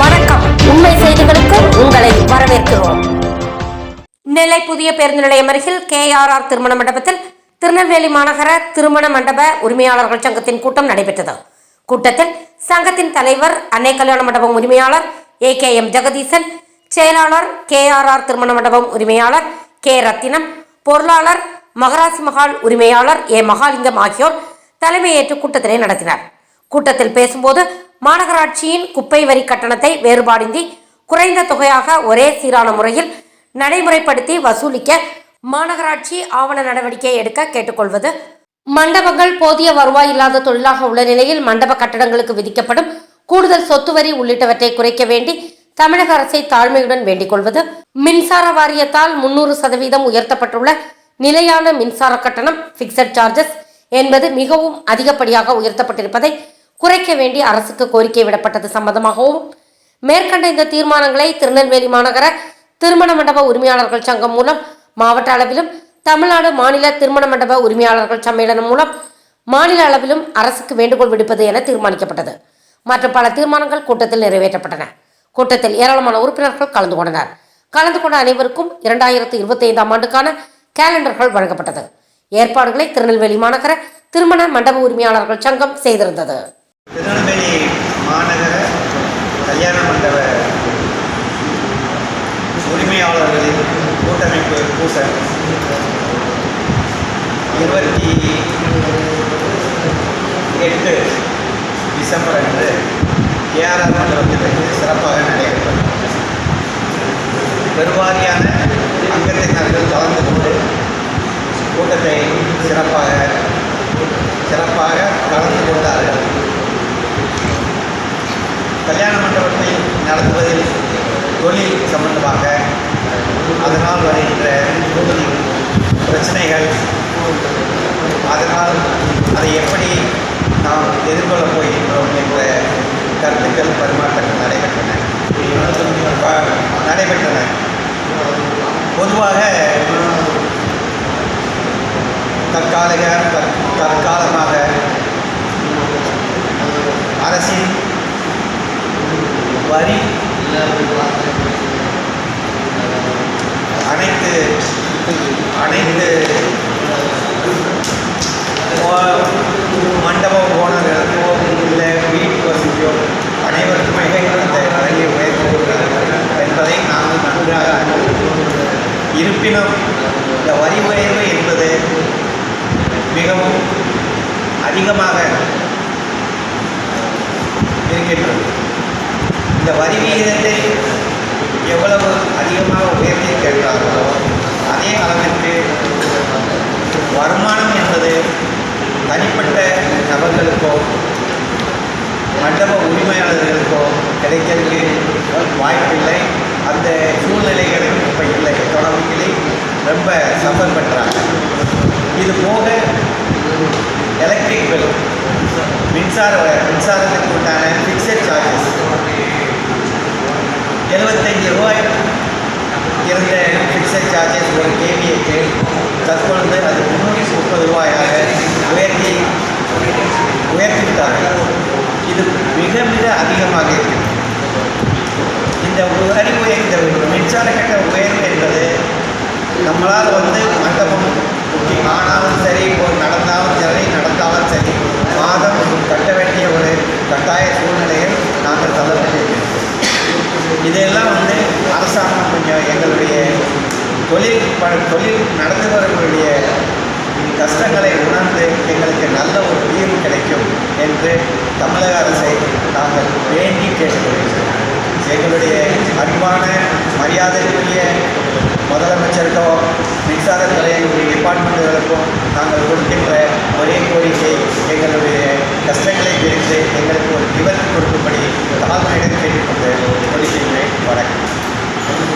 வணக்கம். உண்மை செய்திகளுக்கு உங்களை வரவேற்கிறோம். நெல்லை புதிய பேருந்து நிலையம் அருகில் கேஆர்ஆர் திருமண மண்டபத்தில் திருநெல்வேலி மாநகர திருமண மண்டப உரிமையாளர்கள் சங்கத்தின் கூட்டம் நடைபெற்றது. கூட்டத்தில் சங்கத்தின் தலைவர் அன்னை கல்யாண மண்டபம் உரிமையாளர் ஏ கே எம் ஜெகதீசன் செயலாளர் கேஆர்ஆர் திருமண மண்டபம் உரிமையாளர் கே ரத்தினம் பொருளாளர் மகராசி மகால் உரிமையாளர் ஏ மகாலிங்கம் ஆகியோர் தலைமையேற்று கூட்டத்தினை நடத்தினார். கூட்டத்தில் பேசும்போது மாநகராட்சியின் குப்பை வரி கட்டணத்தை வேறுபாடின்றி குறைந்த தொகையாக ஒரே சீரான முறையில் நடைமுறைப்படுத்தி வசூலிக்க மாநகராட்சி ஆவண நடவடிக்கை எடுக்க கேட்டுக்கொள்வது. மண்டபங்கள் போதிய வருவாய் இல்லாத தொழிலாக உள்ள நிலையில் மண்டப கட்டடங்களுக்கு விதிக்கப்படும் கூடுதல் சொத்து வரி உள்ளிட்டவற்றை குறைக்க வேண்டி தமிழக அரசை தாழ்மையுடன் வேண்டிக் கொள்வது. மின்சார வாரியத்தால் முன்னூறு சதவீதம் உயர்த்தப்பட்டுள்ள நிலையான மின்சார கட்டணம் பிக்சட் சார்ஜஸ் என்பது மிகவும் அதிகப்படியாக உயர்த்தப்பட்டிருப்பதை குறைக்க வேண்டி அரசுக்கு கோரிக்கை விடப்பட்டது சம்பந்தமாகவும் மேற்கண்ட இந்த தீர்மானங்களை திருநெல்வேலி மாநகர திருமண மண்டப உரிமையாளர்கள் சங்கம் மூலம் மாவட்ட அளவிலும் தமிழ்நாடு மாநில திருமண மண்டப உரிமையாளர்கள் சம்மேளனம் மூலம் மாநில அளவிலும் அரசுக்கு வேண்டுகோள் விடுப்பது என தீர்மானிக்கப்பட்டது. மற்றும் பல தீர்மானங்கள் கூட்டத்தில் நிறைவேற்றப்பட்டன. கூட்டத்தில் ஏராளமான உறுப்பினர்கள் கலந்து கொண்டனர். கலந்து கொண்ட அனைவருக்கும் இரண்டாயிரத்து இருபத்தி ஐந்தாம் ஆண்டுக்கான கேலண்டர்கள் வழங்கப்பட்டது. ஏற்பாடுகளை திருநெல்வேலி மாநகர திருமண மண்டப உரிமையாளர்கள் சங்கம் செய்திருந்தது. திருநெல்வேலி மாநகர கல்யாண மண்டப உரிமையாளர்களின் கூட்டமைப்பு கூட்டம். இருபத்தி எட்டு டிசம்பர் அன்று ஏஆர்ஆர் மண்டபத்தில் சிறப்பாக நடைபெற்றது. பெருவாரியான அங்கத்தினர்கள் கலந்து கொண்டு கூட்டத்தை சிறப்பாக சிறப்பாக கலந்து கொண்டார்கள் கல்யாண மண்டபத்தை நடத்துவதில் தொழில் சம்பந்தமாக. அதனால் வருகின்ற பிரச்சனைகள் அதனால் அதை எப்படி நாம் எதிர்கொள்ளப் போகின்றோம் என்ற கருத்துக்கள் பரிமாற்றங்கள் நடைபெற்றன. நடைபெற்றன. பொதுவாக தற்காலிக தற்காலமாக அரசின் வரி இல்லை அனைத்து அனைத்து மண்டபம் மண்டப ஓனர்களுக்கோ இல்லை வீட்டு வசதியோ அனைவருக்குமே அந்த வரியை உயர்த்துகிறார்கள் என்பதை நாங்கள் நன்றாக இருப்பினும் இந்த வரி உயர்வு என்பது மிகவும் அதிகமாக இருக்கின்றது. இந்த வரி விகிதத்தை எவ்வளவு அதிகமாக உயர்த்தி கேட்டார்களோ அதே அளவிற்கு வருமானம் என்பது தனிப்பட்ட நபர்களுக்கோ மண்டப உரிமையாளர்களுக்கோ கிடைக்கிறதுக்கு வாய்ப்பில்லை. அந்த சூழ்நிலைகள் இப்போ இல்லை எக்கனாமிக்கலி ரொம்ப சஃபர் பண்ணுறாங்க இது போக எலக்ட்ரிக் பில் மின்சார மின்சாரத்துக்கு உண்டான ஃபிக்ஸட் சார்ஜஸ் எழுபத்தஞ்சு ரூபாய் இருந்த ஃபிக்ஸட் சார்ஜஸ் ஒரு கேவிஏக்கு தற்பொழுது அது முன்னூற்றி முப்பது ரூபாயாக உயர்த்தி உயர்த்திவிட்டார்கள். இது மிக மிக அதிகமாக இருக்கிறது. இந்த வரி உயர்ந்த மின்சார கட்ட உயர்வு என்பது நம்மளால் வந்து மண்டபம் புக்கிங் ஆனாலும் சரி இப்போ நடந்தாலும் சரி நடந்தாலும் சரி மாதம் கட்ட வேண்டிய ஒரு கட்டாய சூழ்நிலையில் நாங்கள் தள்ளப்பட்டிருக்கிறோம் இதையெல்லாம் வந்து அரசாங்கம் கொஞ்சம் எங்களுடைய தொழில் ப தொழில் நடத்துபவர்களுடைய கஷ்டங்களை உணர்ந்து எங்களுக்கு நல்ல ஒரு தீர்வு கிடைக்கும் என்று தமிழக அரசை நாங்கள் வேண்டி கேட்டுக்கொள்கிறோம் எங்களுடைய அன்பான மரியாதைக்குரிய முதலமைச்சருக்கோ மின்சாரத்துறையினுடைய டிபார்ட்மெண்ட்டுகளுக்கும் நாங்கள் கொடுக்கின்ற ஒரே கோரிக்கை எங்களுடைய கஷ்டங்களை பிரித்து எங்களுக்கு ஒரு நிவர்த்தி கொடுக்கும்படி தாழ்மையிடம் கேட்டுக்கொண்டு கொடுக்கின்றேன் வணக்கம்.